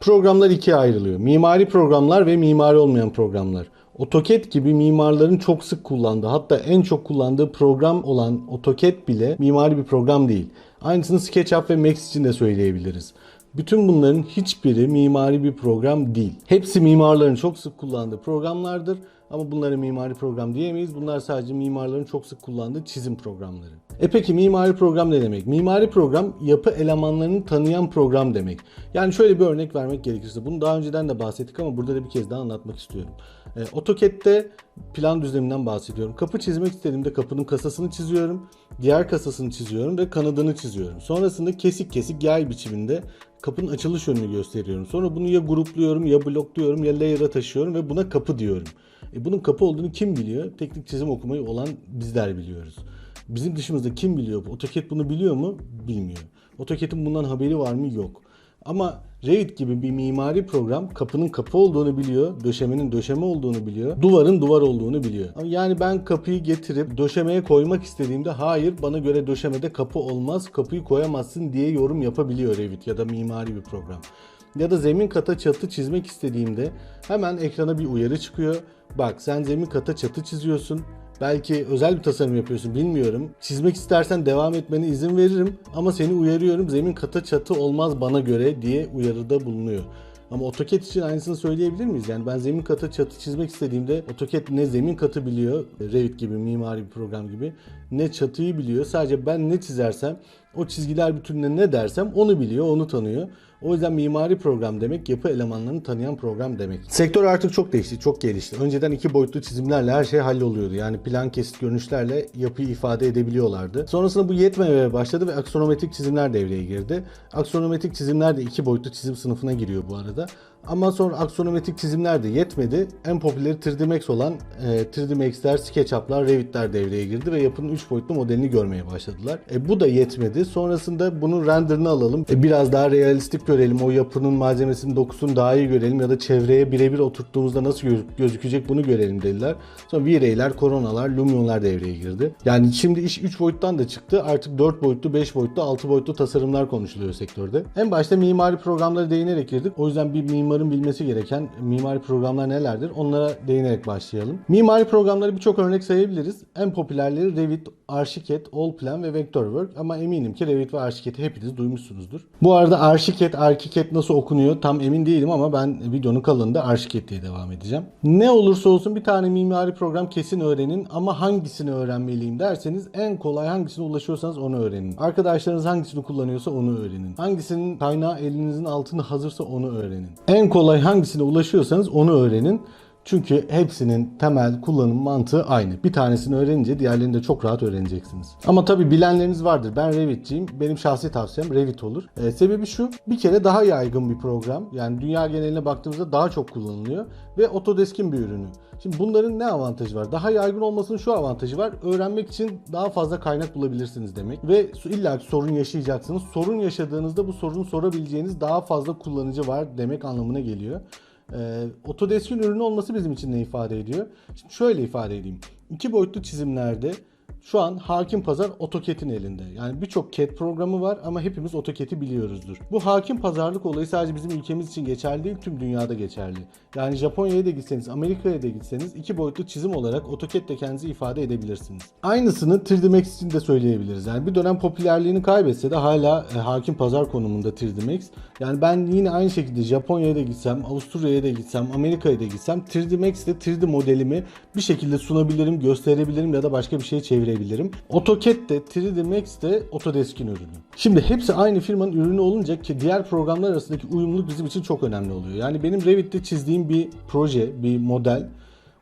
Programlar ikiye ayrılıyor. Mimari programlar ve mimari olmayan programlar. AutoCAD gibi mimarların çok sık kullandığı hatta en çok kullandığı program olan AutoCAD bile mimari bir program değil. Aynısını SketchUp ve Max için de söyleyebiliriz. Bütün bunların hiçbiri mimari bir program değil. Hepsi mimarların çok sık kullandığı programlardır ama bunlara mimari program diyemeyiz. Bunlar sadece mimarların çok sık kullandığı çizim programları. E peki mimari program ne demek? Mimari program yapı elemanlarını tanıyan program demek. Yani şöyle bir örnek vermek gerekirse bunu daha önceden de bahsettik ama burada da bir kez daha anlatmak istiyorum. E, AutoCAD'de plan düzleminden bahsediyorum. Kapı çizmek istediğimde kapının kasasını çiziyorum. Diğer kasasını çiziyorum ve kanadını çiziyorum. Sonrasında kesik kesik yay biçiminde kapının açılış yönünü gösteriyorum. Sonra bunu ya grupluyorum ya blokluyorum ya layer'a taşıyorum ve buna kapı diyorum. E bunun kapı olduğunu kim biliyor? Teknik çizim okumayı olan bizler biliyoruz. Bizim dışımızda kim biliyor? AutoCAD bunu biliyor mu? Bilmiyor. AutoCAD'in bundan haberi var mı? Yok. Ama Revit gibi bir mimari program kapının kapı olduğunu biliyor, döşemenin döşeme olduğunu biliyor, duvarın duvar olduğunu biliyor. Yani ben kapıyı getirip döşemeye koymak istediğimde hayır bana göre döşemede kapı olmaz, kapıyı koyamazsın diye yorum yapabiliyor Revit ya da mimari bir program. Ya da zemin kata çatı çizmek istediğimde hemen ekrana bir uyarı çıkıyor. Bak sen zemin kata çatı çiziyorsun. Belki özel bir tasarım yapıyorsun bilmiyorum. Çizmek istersen devam etmene izin veririm ama seni uyarıyorum zemin kata çatı olmaz bana göre diye uyarıda bulunuyor. Ama AutoCAD için aynısını söyleyebilir miyiz? Yani ben zemin katı çatı çizmek istediğimde AutoCAD ne zemin katı biliyor, Revit gibi mimari bir program gibi, ne çatıyı biliyor. Sadece ben ne çizersem, o çizgiler bütününe ne dersem onu biliyor, onu tanıyor. O yüzden mimari program demek yapı elemanlarını tanıyan program demek. Sektör artık çok değişti, çok gelişti. Önceden iki boyutlu çizimlerle her şey halloluyordu. Yani plan kesit görünüşlerle yapıyı ifade edebiliyorlardı. Sonrasında bu yetmemeye başladı ve aksonometrik çizimler devreye girdi. Aksonometrik çizimler de iki boyutlu çizim sınıfına giriyor bu arada. Ama sonra aksonometrik çizimler de yetmedi. En popüleri 3D Max olan e, 3D Max'ler, SketchUp'lar, Revit'ler devreye girdi ve yapının 3 boyutlu modelini görmeye başladılar. E, bu da yetmedi. Sonrasında bunun renderını alalım. E, biraz daha realistik görelim. O yapının malzemesinin dokusunu daha iyi görelim ya da çevreye birebir oturttuğumuzda nasıl gö- gözükecek bunu görelim dediler. Sonra V-Ray'ler, Corona'lar, Lumion'lar devreye girdi. Yani şimdi iş 3 boyuttan da çıktı. Artık 4 boyutlu, 5 boyutlu, 6 boyutlu tasarımlar konuşuluyor sektörde. En başta mimari programlara değinerek girdik. O yüzden bir mimarın bilmesi gereken mimari programlar nelerdir? Onlara değinerek başlayalım. Mimari programları birçok örnek sayabiliriz. En popülerleri Revit, Archicad, Allplan ve Vectorworks ama eminim ki Revit ve Archicad'i hepiniz duymuşsunuzdur. Bu arada Archicad, Archicad nasıl okunuyor tam emin değilim ama ben videonun kalanında Archicad diye devam edeceğim. Ne olursa olsun bir tane mimari program kesin öğrenin ama hangisini öğrenmeliyim derseniz en kolay hangisine ulaşıyorsanız onu öğrenin. Arkadaşlarınız hangisini kullanıyorsa onu öğrenin. Hangisinin kaynağı elinizin altında hazırsa onu öğrenin. En kolay hangisine ulaşıyorsanız onu öğrenin. Çünkü hepsinin temel kullanım mantığı aynı. Bir tanesini öğrenince diğerlerini de çok rahat öğreneceksiniz. Ama tabi bilenleriniz vardır. Ben Revit'ciyim. Benim şahsi tavsiyem Revit olur. Ee, sebebi şu. Bir kere daha yaygın bir program. Yani dünya geneline baktığımızda daha çok kullanılıyor. Ve Autodesk'in bir ürünü. Şimdi bunların ne avantajı var? Daha yaygın olmasının şu avantajı var. Öğrenmek için daha fazla kaynak bulabilirsiniz demek. Ve illa sorun yaşayacaksınız. Sorun yaşadığınızda bu sorunu sorabileceğiniz daha fazla kullanıcı var demek anlamına geliyor. Ee, Autodesk'in ürünü olması bizim için ne ifade ediyor? Şimdi şöyle ifade edeyim. İki boyutlu çizimlerde şu an hakim pazar AutoCAD'in elinde. Yani birçok CAD programı var ama hepimiz AutoCAD'i biliyoruzdur. Bu hakim pazarlık olayı sadece bizim ülkemiz için geçerli değil, tüm dünyada geçerli. Yani Japonya'ya da gitseniz, Amerika'ya da gitseniz iki boyutlu çizim olarak AutoCAD'le kendinizi ifade edebilirsiniz. Aynısını 3D Max için de söyleyebiliriz. Yani bir dönem popülerliğini kaybetse de hala e, hakim pazar konumunda 3D Max. Yani ben yine aynı şekilde Japonya'ya da gitsem, Avusturya'ya da gitsem, Amerika'ya da gitsem 3D Max ile 3D modelimi bir şekilde sunabilirim, gösterebilirim ya da başka bir şeye çevirebilirim. AutoCAD de 3D Max de Autodesk'in ürünü. Şimdi hepsi aynı firmanın ürünü olunca ki diğer programlar arasındaki uyumluluk bizim için çok önemli oluyor. Yani benim Revit'te çizdiğim bir proje, bir model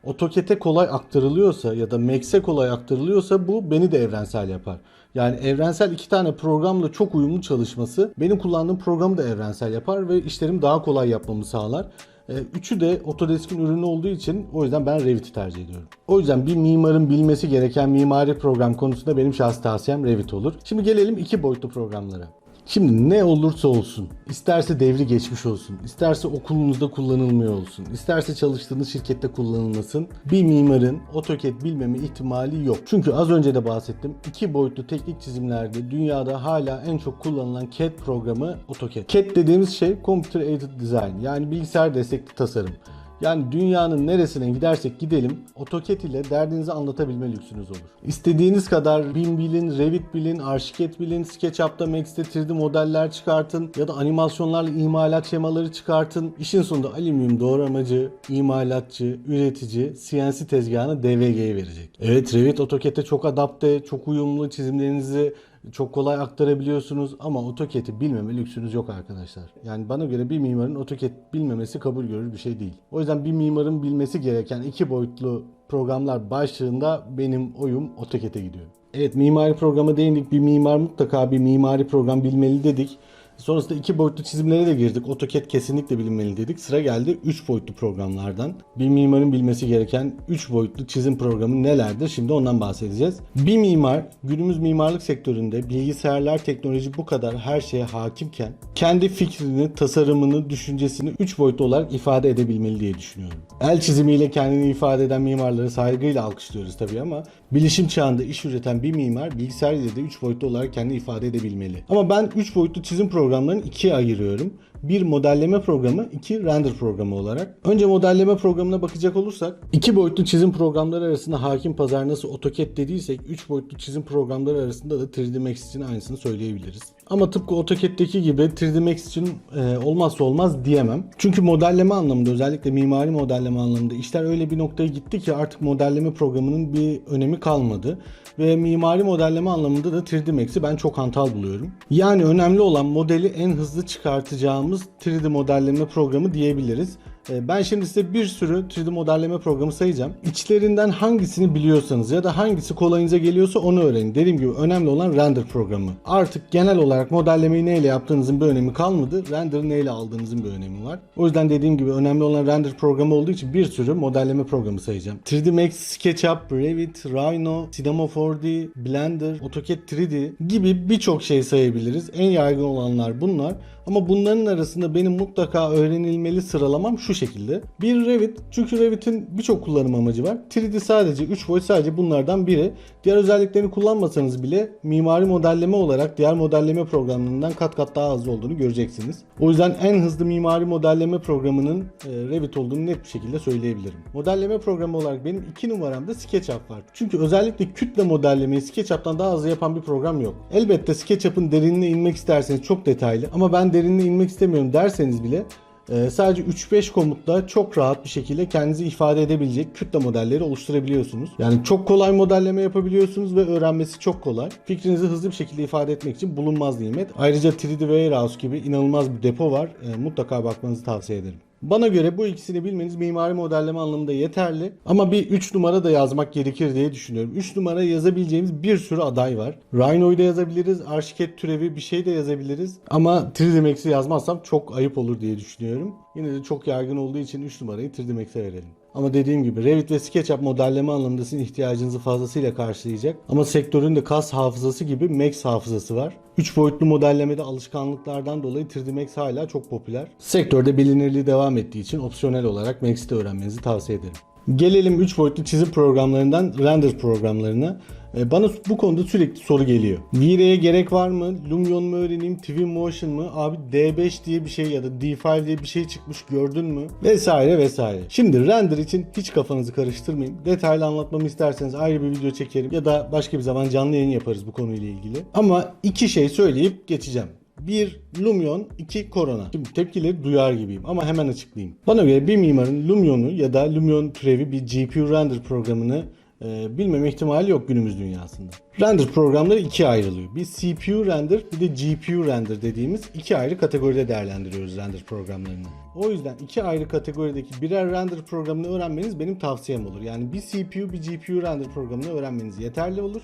AutoCAD'e kolay aktarılıyorsa ya da Max'e kolay aktarılıyorsa bu beni de evrensel yapar. Yani evrensel iki tane programla çok uyumlu çalışması benim kullandığım programı da evrensel yapar ve işlerimi daha kolay yapmamı sağlar. Ee, Üçü de Autodesk'in ürünü olduğu için o yüzden ben Revit'i tercih ediyorum. O yüzden bir mimarın bilmesi gereken mimari program konusunda benim şahsi tavsiyem Revit olur. Şimdi gelelim iki boyutlu programlara. Şimdi ne olursa olsun, isterse devri geçmiş olsun, isterse okulunuzda kullanılmıyor olsun, isterse çalıştığınız şirkette kullanılmasın, bir mimarın AutoCAD bilmeme ihtimali yok. Çünkü az önce de bahsettim, iki boyutlu teknik çizimlerde dünyada hala en çok kullanılan CAD programı AutoCAD. CAD dediğimiz şey Computer Aided Design yani bilgisayar destekli tasarım. Yani dünyanın neresine gidersek gidelim AutoCAD ile derdinizi anlatabilme lüksünüz olur. İstediğiniz kadar BIM bilin, Revit bilin, Archicad bilin, SketchUp'ta Max'te 3D modeller çıkartın ya da animasyonlarla imalat şemaları çıkartın. İşin sonunda alüminyum doğramacı, imalatçı, üretici CNC tezgahını DVG'ye verecek. Evet Revit AutoCAD'e çok adapte, çok uyumlu çizimlerinizi çok kolay aktarabiliyorsunuz ama AutoCAD'i bilmeme lüksünüz yok arkadaşlar. Yani bana göre bir mimarın AutoCAD bilmemesi kabul görür bir şey değil. O yüzden bir mimarın bilmesi gereken iki boyutlu programlar başlığında benim oyum AutoCAD'e gidiyor. Evet mimari programa değindik. Bir mimar mutlaka bir mimari program bilmeli dedik. Sonrasında iki boyutlu çizimlere de girdik. AutoCAD kesinlikle bilinmeli dedik. Sıra geldi 3 boyutlu programlardan. Bir mimarın bilmesi gereken 3 boyutlu çizim programı nelerdir? Şimdi ondan bahsedeceğiz. Bir mimar günümüz mimarlık sektöründe bilgisayarlar, teknoloji bu kadar her şeye hakimken kendi fikrini, tasarımını, düşüncesini 3 boyutlu olarak ifade edebilmeli diye düşünüyorum. El çizimiyle kendini ifade eden mimarları saygıyla alkışlıyoruz tabii ama bilişim çağında iş üreten bir mimar bilgisayar ile de 3 boyutlu olarak kendini ifade edebilmeli. Ama ben 3 boyutlu çizim programlarını ikiye ayırıyorum. Bir modelleme programı, iki render programı olarak. Önce modelleme programına bakacak olursak, iki boyutlu çizim programları arasında hakim pazar nasıl AutoCAD dediysek, üç boyutlu çizim programları arasında da 3D Max için aynısını söyleyebiliriz. Ama tıpkı AutoCAD'deki gibi 3D Max için e, olmazsa olmaz diyemem. Çünkü modelleme anlamında özellikle mimari modelleme anlamında işler öyle bir noktaya gitti ki artık modelleme programının bir önemi kalmadı. Ve mimari modelleme anlamında da 3D Max'i ben çok hantal buluyorum. Yani önemli olan modeli en hızlı çıkartacağımız 3D modelleme programı diyebiliriz. Ee, Ben şimdi size bir sürü 3D modelleme programı sayacağım. İçlerinden hangisini biliyorsanız ya da hangisi kolayınıza geliyorsa onu öğrenin. Dediğim gibi önemli olan render programı. Artık genel olarak modellemeyi neyle yaptığınızın bir önemi kalmadı. Render'ı neyle aldığınızın bir önemi var. O yüzden dediğim gibi önemli olan render programı olduğu için bir sürü modelleme programı sayacağım. 3D Max, SketchUp, Revit, Rhino, Cinema 4D, Blender, AutoCAD 3D gibi birçok şey sayabiliriz. En yaygın olanlar bunlar. Ama bunların arasında benim mutlaka öğrenilmeli sıralamam şu şekilde. Bir Revit. Çünkü Revit'in birçok kullanım amacı var. 3D sadece 3 boyut sadece bunlardan biri. Diğer özelliklerini kullanmasanız bile mimari modelleme olarak diğer modelleme programlarından kat kat daha hızlı olduğunu göreceksiniz. O yüzden en hızlı mimari modelleme programının e, Revit olduğunu net bir şekilde söyleyebilirim. Modelleme programı olarak benim 2 numaramda SketchUp var. Çünkü özellikle kütle modellemeyi SketchUp'tan daha hızlı yapan bir program yok. Elbette SketchUp'ın derinine inmek isterseniz çok detaylı ama ben derinine inmek istemiyorum derseniz bile ee, sadece 3-5 komutla çok rahat bir şekilde kendinizi ifade edebilecek kütle modelleri oluşturabiliyorsunuz. Yani çok kolay modelleme yapabiliyorsunuz ve öğrenmesi çok kolay. Fikrinizi hızlı bir şekilde ifade etmek için bulunmaz nimet. Ayrıca 3D Warehouse gibi inanılmaz bir depo var. Ee, mutlaka bakmanızı tavsiye ederim. Bana göre bu ikisini bilmeniz mimari modelleme anlamında yeterli. Ama bir 3 numara da yazmak gerekir diye düşünüyorum. 3 numara yazabileceğimiz bir sürü aday var. Rhino'yu da yazabiliriz. Archicad türevi bir şey de yazabiliriz. Ama 3D Max'i yazmazsam çok ayıp olur diye düşünüyorum. Yine de çok yaygın olduğu için 3 numarayı 3D Max'e verelim. Ama dediğim gibi Revit ve SketchUp modelleme anlamında sizin ihtiyacınızı fazlasıyla karşılayacak. Ama sektörün de kas hafızası gibi Max hafızası var. 3 boyutlu modellemede alışkanlıklardan dolayı 3D Max hala çok popüler. Sektörde bilinirliği devam ettiği için opsiyonel olarak Max'i de öğrenmenizi tavsiye ederim. Gelelim 3 boyutlu çizim programlarından render programlarına. E, Bana bu konuda sürekli soru geliyor. V-Ray'e gerek var mı? Lumion mu öğreneyim? Twinmotion mı? Abi D5 diye bir şey ya da D5 diye bir şey çıkmış gördün mü? Vesaire vesaire. Şimdi render için hiç kafanızı karıştırmayın. Detaylı anlatmamı isterseniz ayrı bir video çekerim ya da başka bir zaman canlı yayın yaparız bu konuyla ilgili. Ama iki şey söyleyip geçeceğim. Bir Lumion, iki Corona. Şimdi tepkileri duyar gibiyim ama hemen açıklayayım. Bana göre bir mimarın Lumion'u ya da Lumion türevi bir GPU render programını e, bilmeme ihtimali yok günümüz dünyasında. Render programları ikiye ayrılıyor. Bir CPU render bir de GPU render dediğimiz iki ayrı kategoride değerlendiriyoruz render programlarını. O yüzden iki ayrı kategorideki birer render programını öğrenmeniz benim tavsiyem olur. Yani bir CPU bir GPU render programını öğrenmeniz yeterli olur.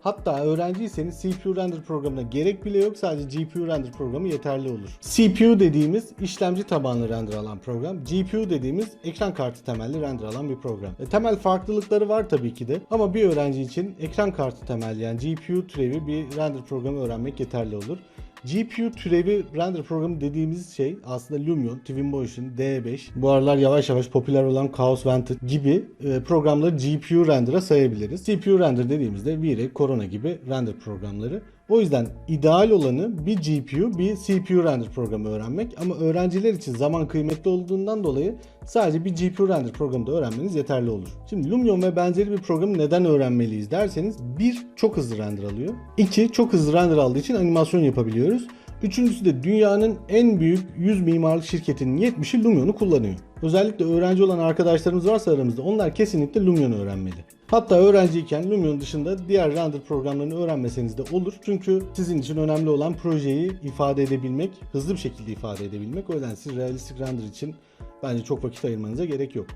Hatta öğrenciyseniz CPU render programına gerek bile yok. Sadece GPU render programı yeterli olur. CPU dediğimiz işlemci tabanlı render alan program. GPU dediğimiz ekran kartı temelli render alan bir program. E, temel farklılıkları var tabii ki de. Ama bir öğrenci için ekran kartı temelli yani GPU türevi bir render programı öğrenmek yeterli olur. GPU türevi render programı dediğimiz şey aslında Lumion, Twinmotion, D5, bu aralar yavaş yavaş popüler olan Chaos Vented gibi e, programları GPU render'a sayabiliriz. CPU render dediğimizde V-Ray, Corona gibi render programları. O yüzden ideal olanı bir GPU, bir CPU render programı öğrenmek ama öğrenciler için zaman kıymetli olduğundan dolayı sadece bir GPU render programı da öğrenmeniz yeterli olur. Şimdi Lumion ve benzeri bir programı neden öğrenmeliyiz derseniz bir çok hızlı render alıyor. İki çok hızlı render aldığı için animasyon yapabiliyoruz. Üçüncüsü de dünyanın en büyük 100 mimarlık şirketinin 70'i Lumion'u kullanıyor. Özellikle öğrenci olan arkadaşlarımız varsa aramızda onlar kesinlikle Lumion öğrenmeli. Hatta öğrenciyken Lumion dışında diğer render programlarını öğrenmeseniz de olur. Çünkü sizin için önemli olan projeyi ifade edebilmek, hızlı bir şekilde ifade edebilmek. O yüzden siz realistik render için bence çok vakit ayırmanıza gerek yok.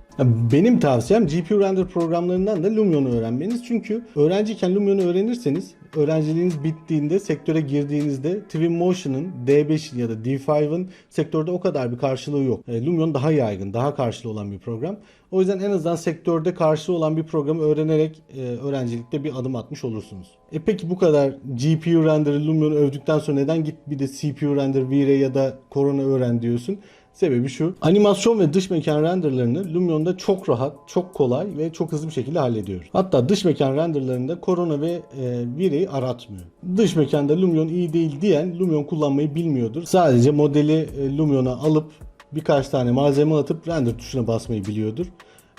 Benim tavsiyem GPU render programlarından da Lumion'u öğrenmeniz. Çünkü öğrenciyken Lumion'u öğrenirseniz öğrenciliğiniz bittiğinde sektöre girdiğinizde Twinmotion'ın, D5'in ya da D5'ın sektörde o kadar bir karşılığı yok. E, Lumion daha yaygın, daha karşılığı olan bir program. O yüzden en azından sektörde karşılığı olan bir programı öğrenerek e, öğrencilikte bir adım atmış olursunuz. E peki bu kadar GPU render'ı Lumion'u övdükten sonra neden git bir de CPU render, V-Ray ya da Corona öğren diyorsun? Sebebi şu. Animasyon ve dış mekan renderlarını Lumion'da çok rahat, çok kolay ve çok hızlı bir şekilde hallediyoruz. Hatta dış mekan renderlarında Corona ve e, V-Ray'i aratmıyor. Dış mekanda Lumion iyi değil diyen Lumion kullanmayı bilmiyordur. Sadece modeli e, Lumion'a alıp birkaç tane malzeme atıp render tuşuna basmayı biliyordur.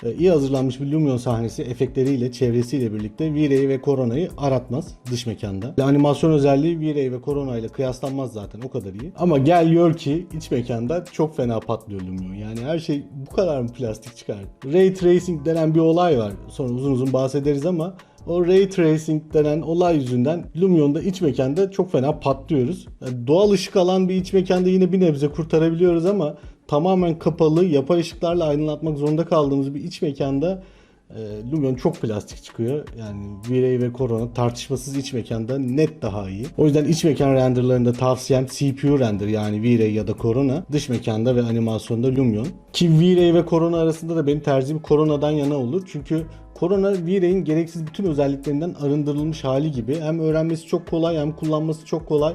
E, iyi hazırlanmış bir Lumion sahnesi efektleriyle, çevresiyle birlikte V-Ray ve Corona'yı aratmaz dış mekanda. Animasyon özelliği V-Ray ve Corona ile kıyaslanmaz zaten o kadar iyi. Ama gel gör ki iç mekanda çok fena patlıyor Lumion. Yani her şey bu kadar mı plastik çıkar? Ray Tracing denen bir olay var. Sonra uzun uzun bahsederiz ama o Ray Tracing denen olay yüzünden Lumion'da iç mekanda çok fena patlıyoruz. Yani doğal ışık alan bir iç mekanda yine bir nebze kurtarabiliyoruz ama tamamen kapalı yapay ışıklarla aydınlatmak zorunda kaldığımız bir iç mekanda e, Lumion çok plastik çıkıyor. Yani V-Ray ve Corona tartışmasız iç mekanda net daha iyi. O yüzden iç mekan renderlarında tavsiyem CPU render yani V-Ray ya da Corona. Dış mekanda ve animasyonda Lumion. Ki V-Ray ve Corona arasında da benim tercihim Corona'dan yana olur. Çünkü Corona V-Ray'in gereksiz bütün özelliklerinden arındırılmış hali gibi. Hem öğrenmesi çok kolay hem kullanması çok kolay.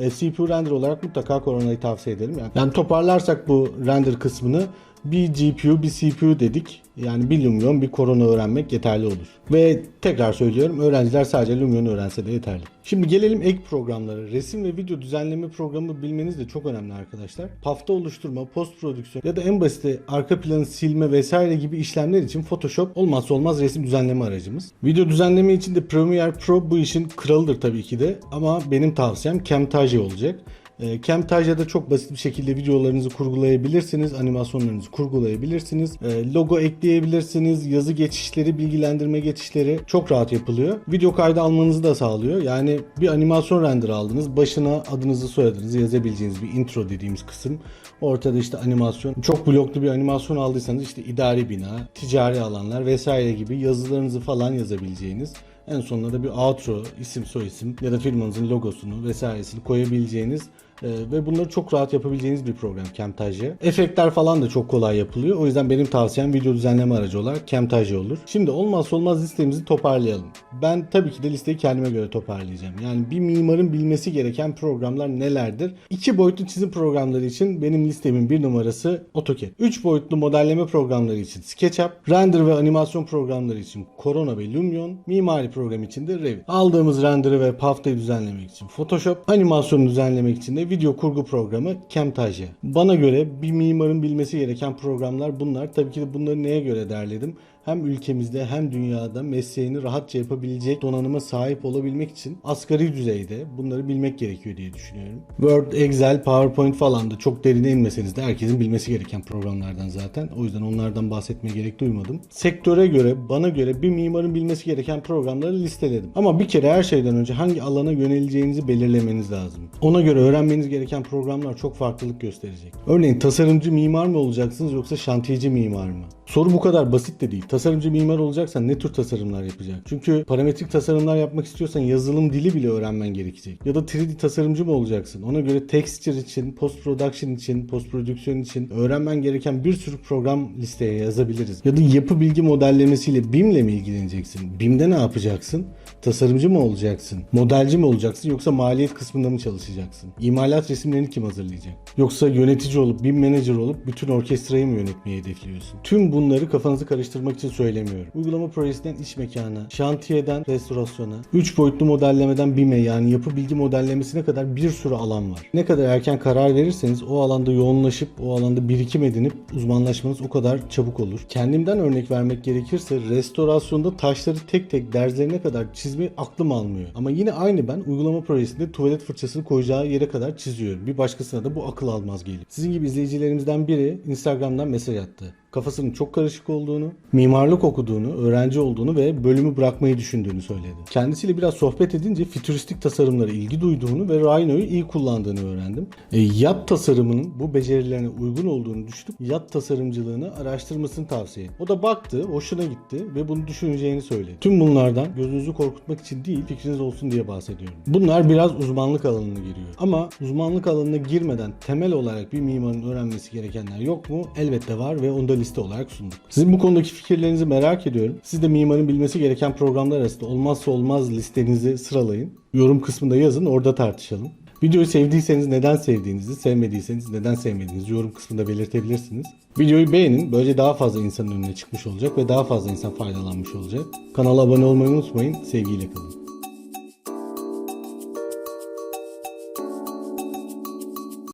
E, CPU render olarak mutlaka Corona'yı tavsiye ederim. Yani, yani toparlarsak bu render kısmını bir GPU, bir CPU dedik. Yani bir Lumion, bir Corona öğrenmek yeterli olur. Ve tekrar söylüyorum öğrenciler sadece Lumion öğrense de yeterli. Şimdi gelelim ek programlara. Resim ve video düzenleme programı bilmeniz de çok önemli arkadaşlar. Pafta oluşturma, post prodüksiyon ya da en basiti arka planı silme vesaire gibi işlemler için Photoshop olmazsa olmaz resim düzenleme aracımız. Video düzenleme için de Premiere Pro bu işin kralıdır tabii ki de ama benim tavsiyem Camtasia olacak. E, Camtasia'da çok basit bir şekilde videolarınızı kurgulayabilirsiniz, animasyonlarınızı kurgulayabilirsiniz, e, logo ekleyebilirsiniz, yazı geçişleri, bilgilendirme geçişleri çok rahat yapılıyor. Video kaydı almanızı da sağlıyor. Yani bir animasyon render aldınız, başına adınızı soyadınızı yazabileceğiniz bir intro dediğimiz kısım. Ortada işte animasyon, çok bloklu bir animasyon aldıysanız işte idari bina, ticari alanlar vesaire gibi yazılarınızı falan yazabileceğiniz en sonunda da bir outro, isim soyisim ya da firmanızın logosunu vesairesini koyabileceğiniz e, ve bunları çok rahat yapabileceğiniz bir program Camtasia. Efektler falan da çok kolay yapılıyor. O yüzden benim tavsiyem video düzenleme aracı olarak Camtasia olur. Şimdi olmazsa olmaz listemizi toparlayalım. Ben tabii ki de listeyi kendime göre toparlayacağım. Yani bir mimarın bilmesi gereken programlar nelerdir? İki boyutlu çizim programları için benim listemin bir numarası AutoCAD. Üç boyutlu modelleme programları için SketchUp, render ve animasyon programları için Corona ve Lumion, mimari program için de Revit. Aldığımız render'ı ve paftayı düzenlemek için Photoshop, animasyonu düzenlemek için de video kurgu programı Camtasia. Bana göre bir mimarın bilmesi gereken programlar bunlar. Tabii ki de bunları neye göre derledim? Hem ülkemizde hem dünyada mesleğini rahatça yapabilecek donanıma sahip olabilmek için asgari düzeyde bunları bilmek gerekiyor diye düşünüyorum. Word, Excel, PowerPoint falan da çok derine inmeseniz de herkesin bilmesi gereken programlardan zaten. O yüzden onlardan bahsetmeye gerek duymadım. Sektöre göre, bana göre bir mimarın bilmesi gereken programları listeledim. Ama bir kere her şeyden önce hangi alana yöneleceğinizi belirlemeniz lazım. Ona göre öğrenmeniz gereken programlar çok farklılık gösterecek. Örneğin tasarımcı mimar mı olacaksınız yoksa şantiyeci mimar mı? Soru bu kadar basit de değil. Tasarımcı mimar olacaksan ne tür tasarımlar yapacak? Çünkü parametrik tasarımlar yapmak istiyorsan yazılım dili bile öğrenmen gerekecek. Ya da 3D tasarımcı mı olacaksın? Ona göre texture için, post production için, post prodüksiyon için öğrenmen gereken bir sürü program listeye yazabiliriz. Ya da yapı bilgi modellemesiyle BIM'le mi ilgileneceksin? BIM'de ne yapacaksın? Tasarımcı mı olacaksın? Modelci mi olacaksın? Yoksa maliyet kısmında mı çalışacaksın? İmalat resimlerini kim hazırlayacak? Yoksa yönetici olup, BIM manager olup bütün orkestrayı mı yönetmeyi hedefliyorsun? Tüm bunları kafanızı karıştırmak için söylemiyorum. Uygulama projesinden iş mekana, şantiyeden restorasyona, 3 boyutlu modellemeden BIM'e yani yapı bilgi modellemesine kadar bir sürü alan var. Ne kadar erken karar verirseniz o alanda yoğunlaşıp o alanda birikim edinip uzmanlaşmanız o kadar çabuk olur. Kendimden örnek vermek gerekirse restorasyonda taşları tek tek derzlerine kadar çizmeyi aklım almıyor. Ama yine aynı ben uygulama projesinde tuvalet fırçasını koyacağı yere kadar çiziyorum. Bir başkasına da bu akıl almaz geliyor. Sizin gibi izleyicilerimizden biri Instagram'dan mesaj attı kafasının çok karışık olduğunu, mimarlık okuduğunu, öğrenci olduğunu ve bölümü bırakmayı düşündüğünü söyledi. Kendisiyle biraz sohbet edince fütüristik tasarımlara ilgi duyduğunu ve Rhino'yu iyi kullandığını öğrendim. E, yat tasarımının bu becerilerine uygun olduğunu düşünüp yat tasarımcılığını araştırmasını tavsiye etti. O da baktı, hoşuna gitti ve bunu düşüneceğini söyledi. Tüm bunlardan gözünüzü korkutmak için değil, fikriniz olsun diye bahsediyorum. Bunlar biraz uzmanlık alanına giriyor. Ama uzmanlık alanına girmeden temel olarak bir mimarın öğrenmesi gerekenler yok mu? Elbette var ve onu da liste olarak sunduk. Sizin bu konudaki fikirlerinizi merak ediyorum. Siz de mimarın bilmesi gereken programlar arasında olmazsa olmaz listenizi sıralayın. Yorum kısmında yazın orada tartışalım. Videoyu sevdiyseniz neden sevdiğinizi, sevmediyseniz neden sevmediğinizi yorum kısmında belirtebilirsiniz. Videoyu beğenin. Böylece daha fazla insanın önüne çıkmış olacak ve daha fazla insan faydalanmış olacak. Kanala abone olmayı unutmayın. Sevgiyle kalın.